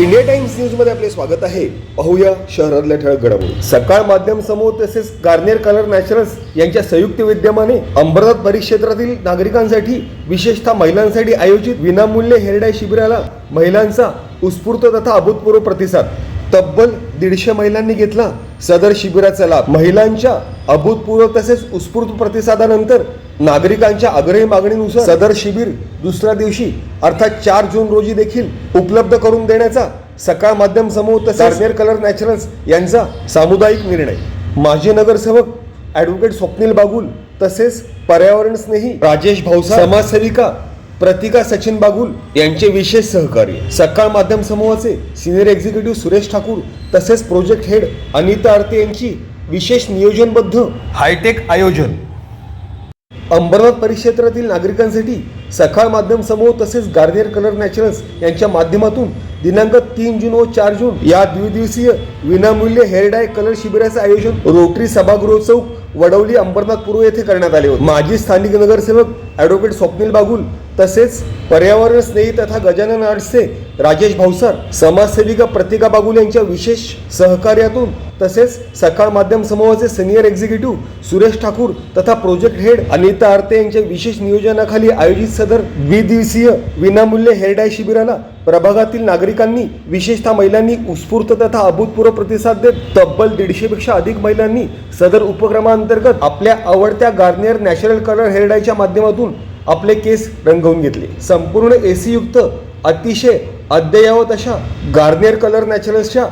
India times न्यूजमध्ये आपले स्वागत आहे. पाहूया शहरातल्या ठळक घडामोडी. सकाळ माध्यम समूह तसेच गार्नियर कलर नॅचरल्स यांच्या संयुक्त विद्यमाने अंबरनाथ परिक्षेत्रातील नागरिकांसाठी विशेषतः महिलांसाठी आयोजित विनामूल्य हेरडाय शिबिराला महिलांचा उत्स्फूर्त तथा अभूतपूर्व प्रतिसाद. तब्बल दीडशे महिलांनी घेतला सदर शिबिराचा लाभ. महिलांच्या अभूतपूर्व तसेच उत्स्फूर्त प्रतिसादानंतर नागरिकांच्या आग्रही मागणीनुसार सदर शिबिर दुसऱ्या दिवशी अर्थात चार जून रोजी देखील उपलब्ध करून देण्याचा सकाळ माध्यम समूह तसेच कलर नॅचरल्स यांचा सामुदायिक निर्णय. माजी नगरसेवक ॲडव्होकेट स्वप्नील बागुल तसेच पर्यावरण स्नेही राजेश भाऊसा समाजसेविका प्रतिका सचिन बागुल यांचे विशेष सहकार्य. सकाळ माध्यम समूहाचे सिनियर एक्झिक्युटिव्ह सुरेश ठाकूर तसेच प्रोजेक्ट हेड अनिता आरते यांची विशेष नियोजनबद्ध हायटेक आयोजन अंबरनाथ परिक्षेत्रातील नागरिकांसाठी सकाळ माध्यम समूह तसेच गार्नियर कलर नॅचरल्स यांच्या माध्यमातून दिनांक तीन जून व चार जून या द्विदिवसीय विनामूल्य हेअर डाय कलर शिबिराचे आयोजन रोटरी सभागृह चौक वडवली अंबरनाथ पूर्व येथे करण्यात आले होते. माजी स्थानिक नगरसेवक ॲडव्होकेट स्वप्नील बागुल तसेच पर्यावरण स्नेही तथा गजानन आर्ट्सचे राजेश भावसार समाजसेविका प्रतिका बागुल यांच्या विशेष सहकार्यातून तसेच सकाळ माध्यम समूहाचे सिनियर एक्झिक्युटिव्ह सुरेश ठाकूर तथा प्रोजेक्ट हेड अनिता आरते यांच्या विशेष नियोजनाखाली आयोजित सदर द्विदिवसीय विनामूल्य हेरडाय शिबिराला प्रभागातील नागरिकांनी विशेषतः महिलांनी उत्स्फूर्त तथा अभूतपूर्व प्रतिसाद देत तब्बल दीडशेपेक्षा अधिक महिलांनी सदर उपक्रमांतर्गत आपल्या आवडत्या गार्नियर नॅचरल कलर हेरडायच्या माध्यमातून आपले केस रंगवून घेतले. संपूर्ण एसी युक्त अतिशय अद्ययावत अशा Garnier colour नॅचरल्सच्या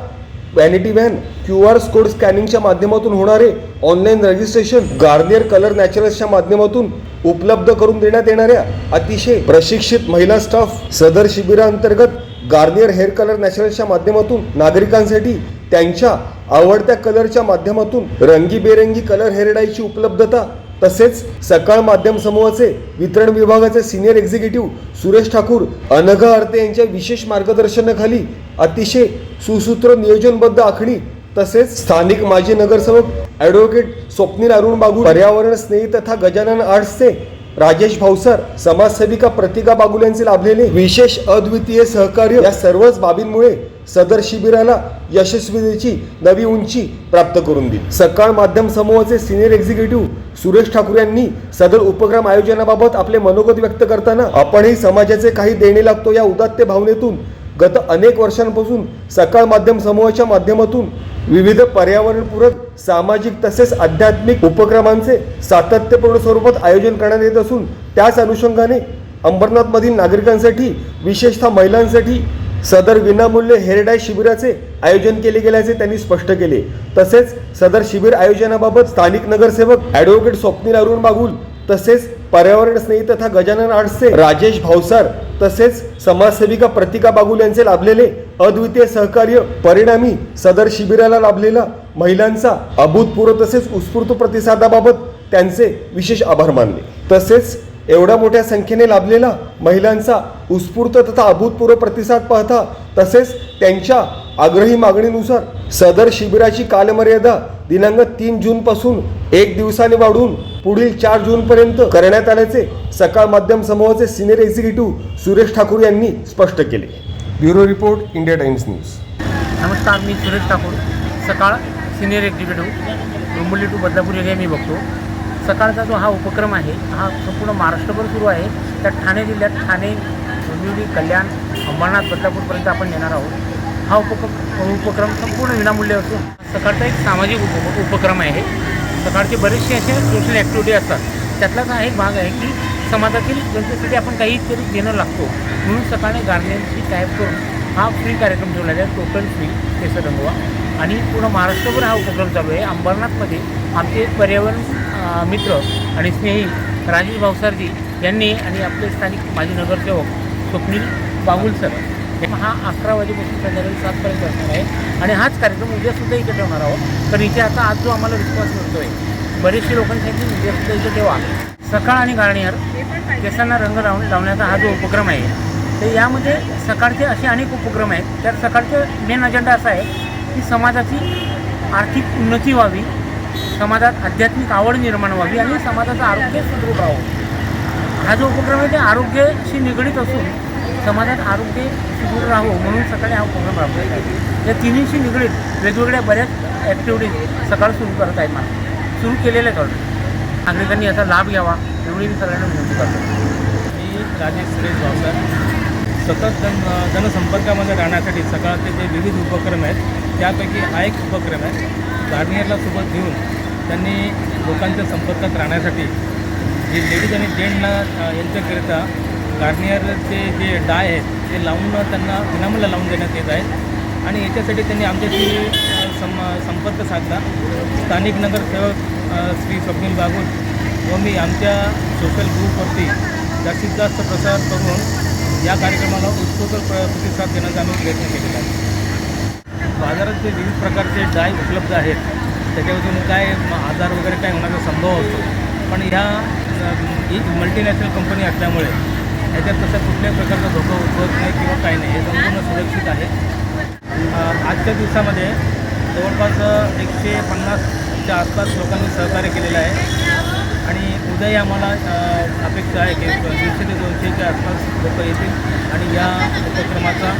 vanity van Q R code स्कॅनिंगच्या माध्यमातून होणारे ऑनलाईन रजिस्ट्रेशन गार्नियर कलर नॅचरल्सच्या माध्यमातून उपलब्ध करून देण्यात येणाऱ्या अतिशय प्रशिक्षित महिला स्टाफ सदर शिबिरांतर्गत गार्नियर हेअर कलर नॅचरल्सच्या माध्यमातून नागरिकांसाठी त्यांच्या आवडत्या कलरच्या माध्यमातून रंगीबेरंगी कलर हेअर डायची उपलब्धता तसेच सकाळ माध्यम समूहाचे वितरण विभागाचे सिनियर एक्झिक्युटिव्ह सुरेश ठाकूर अनघा अर्ते यांच्या विशेष मार्गदर्शनाखाली अतिशय सुसूत्र नियोजनबद्ध आखणी तसेच स्थानिक माजी नगरसेवक ॲडव्होकेट स्वप्नील अरुण बागुल पर्यावरण स्नेही तथा गजानन आर्ट्सचे राजेश भावसर समाजसेविका प्रतिका बागुल यांचे लाभलेले विशेष अद्वितीय सहकार्य या सर्वच बाबींमुळे सदर शिबिराला यशस्वीतेची नवी उंची प्राप्त करून दिली. सकाळ माध्यम समूहाचे सिनियर एक्झिक्युटिव्ह सुरेश ठाकूर यांनी सदर उपक्रम आयोजनाबाबत आपले मनोगत व्यक्त करताना आपणही समाजाचे काही देणे लागतो या उदात्त भावनेतून गत अनेक वर्षांपासून सकाळ माध्यम समूहाच्या माध्यमातून विविध पर्यावरणपूरक सामाजिक तसेच आध्यात्मिक उपक्रमांचे सातत्यपूर्ण स्वरूपात आयोजन करण्यात येत असून त्याच अनुषंगाने अंबरनाथमधील नागरिकांसाठी विशेषतः महिलांसाठी सदर विनामूल्य हेरडाय शिबिराचे आयोजन केले गेल्याचे त्यांनी स्पष्ट केले. तसेच सदर शिबिर आयोजनाबाबत स्थानिक नगरसेवक ॲडव्होकेट स्वप्नील अरुण बागुल तसेच पर्यावरण स्नेही तथा गजानन आर्ट्सचे राजेश भावसार तसेच समाजसेविका प्रतिका बागुल यांचे लाभलेले अद्वितीय सहकार्य परिणामी सदर शिबिराला लाभलेला महिलांचा अभूतपूर्व तसेच उत्स्फूर्त प्रतिसादाबाबत त्यांचे विशेष आभार मानले. तसेच एवढ्या मोठ्या संख्येने लाभलेला महिलांचा उत्स्फूर्त तथा अभूतपूर्व प्रतिसाद पाहता तसेच त्यांच्या आग्रही मागणीनुसार सदर शिबिराची कालमर्यादा दिनांक तीन जून पासून एक दिवसाने वाढवून पुढील चार जून पर्यंत करण्यात आल्याचे सकाळ माध्यम समूहाचे सिनियर एक्झिक्युटिव्ह सुरेश ठाकूर यांनी स्पष्ट केले. Bureau report India Times news. नमस्कार मी Suresh Thakur. Sakal senior executive Dombivli to Badlapur area मी बघतो. सकाळचा जो हा उपक्रम आहे हा संपूर्ण महाराष्ट्रभर सुरू आहे. त्या ठाणे जिल्ह्यात ठाणे डोंबिवली कल्याण अंबरनाथ बदलापूरपर्यंत आपण येणार आहोत. हा उपक्रम उपक्रम संपूर्ण विनामूल्य असून सकाळचा एक सामाजिक उप उपक्रम आहे. सकाळचे बरेचसे असे सोशल ॲक्टिव्हिटी असतात. त्यातलाच हा एक भाग आहे की समाजातील जनतेसाठी आपण काहीतरी देणं लागतो. म्हणून सकाळी गार्नियरची टाईप करून हा फ्री कार्यक्रम ठेवला आहे टोटल फ्री केसर रंगवा आणि पूर्ण महाराष्ट्रभर हा उपक्रम चालू आहे. अंबरनाथमध्ये आमचे पर्यावरण मित्र आणि स्नेही राजेश भावसारजी यांनी आणि आपले स्थानिक माजी नगरसेवक स्वप्नील बागुल सर हा अकरा वाजेपासून संध्याकाळी सातपर्यंत असणार आहे. आणि हाच कार्यक्रम उद्यासुद्धा इथे ठेवणार आहोत. तर इथे आता आज जो आम्हाला विश्वास मिळतो आहे बरेचसे लोकांनी उद्यासुद्धा इथे ठेवा. सकाळ आणि गार्नियर केसांना रंग लावून लावण्याचा हा जो उपक्रम आहे तर यामध्ये सकाळचे असे अनेक उपक्रम आहेत. तर सकाळचे मेन अजेंडा असा आहे की समाजाची आर्थिक उन्नती व्हावी समाजात आध्यात्मिक आवड निर्माण व्हावी आणि समाजाचं आरोग्य सुदृढ राहावं. हा जो उपक्रम आहे ते आरोग्याशी निगडीत असून समाजात आरोग्य सुदृढ राहू म्हणून सकाळी हा उपक्रम राबवला आहे या तिन्हीशी निगडीत वेगवेगळ्या बऱ्याच ॲक्टिव्हिटीज सकाळ सुरू करत आहेत मला सुरू केलेल्या करतो नागरिकांनी याचा लाभ घ्यावा एवढी मी सगळ्यांना विनंती करतो. मी राजेश सुरेश भावसार सतत जन जनसंपर्कामध्ये राहण्यासाठी सकाळचे जे विविध उपक्रम आहेत त्यापैकी हा एक उपक्रम आहे. गार्नियरला सोबत घेऊन त्यांनी लोकांच्या संपर्कात राहण्यासाठी जे लेडीज आणि जेंट्सला यांच्याकरिता गार्नियरचे जे डाय आहेत ते लावून त्यांना विनामूल्य लावून देण्यात येत आहेत. आणि याच्यासाठी त्यांनी आमच्याशी सं संपर्क साधला. स्थानिक नगरसेवक श्री स्वप्नील बागुल व मी आमच्या सोशल ग्रुपवरती जास्तीत जास्त प्रसार करून या कार्यक्रमाला उत्स्फूर्त प्र- प्रतिसाद देण्याचा आम्ही प्रयत्न केलेला आहे. बाजारात जे विविध प्रकारचे डाय उपलब्ध आहेत त्याच्यावरून काय म- आजार वगैरे काय होण्याचा संभव असतो. पण ह्या ही मल्टीनॅशनल कंपनी असल्यामुळे ह्याच्यात तसं कुठल्याही प्रकारचा धोका उद्भवत नाही किंवा काही नाही. हे संपूर्ण सुरक्षित आहे. आजच्या दिवसामध्ये जवळपास एकशे पन्नासच्या आसपास लोकांनी सहकार्य केलेलं आहे. आणि उद्याही आम्हाला अपेक्षा आहे की दीडशे ते दोनशेच्या आसपास लोक येतील आणि या उपक्रमाचा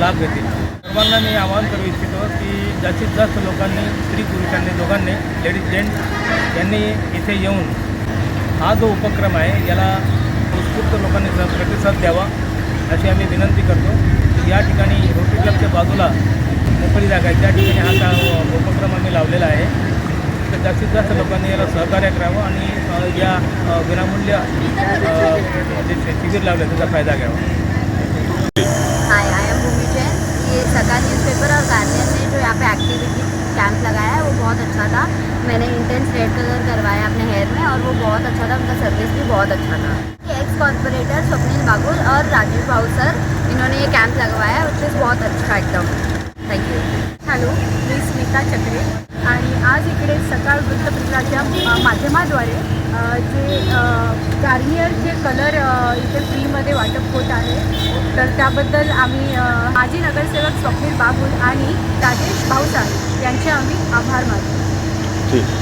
लाभ घेतील. सर्वांना मी आवाहन करू इच्छितो की जास्तीत जास्त लोकांनी स्त्री पुरुषांनी दोघांनी लेडीज जेंट्स यांनी इथे येऊन हा जो उपक्रम आहे याला उत्स्फूर्त लोकांनी प्रतिसाद द्यावा अशी आम्ही विनंती करतो. की या ठिकाणी रोटरी क्लबच्या बाजूला मोकळी जागा आहे. त्या ठिकाणी हा का उपक्रम आम्ही लावलेला आहे. तर जास्तीत जास्त लोकांनी याला सहकार्य करावं आणि या विनामूल्य जे शिबिर लावलं त्याचा फायदा घ्यावा हाय आई एम भूमि जैन ये सरकार न्यूज़पेपर और गार्जियन ने जो यहाँ पे एक्टिविटी कैंप लगाया है वो बहुत अच्छा था मैंने इंटेंस रेड कलर करवाया अपने हेयर में और वो बहुत अच्छा था उनका सर्विस भी बहुत अच्छा था। एक्स कॉर्पोरेटर स्वप्निल बागुल और राजीव भाऊ सर इन्होंने ये कैंप लगवाया विच इज़ बहुत अच्छा एकदम। थैंक यू हॅलो मी स्मिता चक्रे. आणि आज इकडे सकाळ वृत्तपत्राच्या माध्यमाद्वारे जे गार्नियर जे कलर इथे फ्रीमध्ये वाटप होत आहे. तर त्याबद्दल आम्ही माजी नगरसेवक स्वप्नील बाबुल आणि राजेश भाऊसार यांचे आम्ही आभार मानतो. ठीक.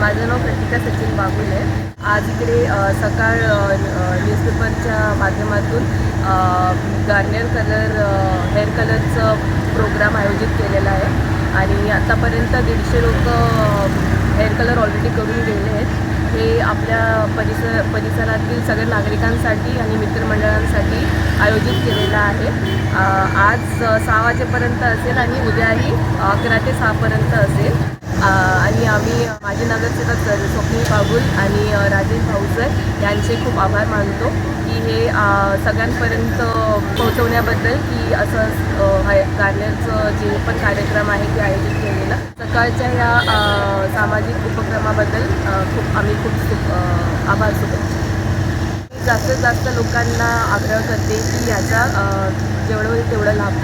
माझं नाव प्रतिका सचिन बागुल आहे. आज इकडे सकाळ न्यूजपेपरच्या माध्यमातून गार्नियर कलर हेअर कलरचं प्रोग्राम आयोजित केलेला आहे. आणि आतापर्यंत दीडशे लोक हेअर कलर ऑलरेडी करून गेले आहेत. हे आपल्या परिसर परिसरातील सगळ्या नागरिकांसाठी आणि मित्रमंडळांसाठी आयोजित केलेलं आहे. आज सहा वाजेपर्यंत असेल आणि उद्याही अकरा ते सहापर्यंत असेल. आणि आम्ही माझे नगरसेवक सर स्वप्नील बाबुल आणि राजेश भाऊसर यांचे खूप आभार मानतो की हे सगळ्यांपर्यंत पोहोचवण्याबद्दल की असं अ, हाय- जे पण कार्यक्रम आहे ते आयोजित केलेलं. सकाळच्या या सामाजिक उपक्रमाबद्दल खूप आम्ही खूप आभार सुटतो जास्तीत जास्त लोकांना आग्रह करते की याचा जेवढं होईल तेवढं लाभ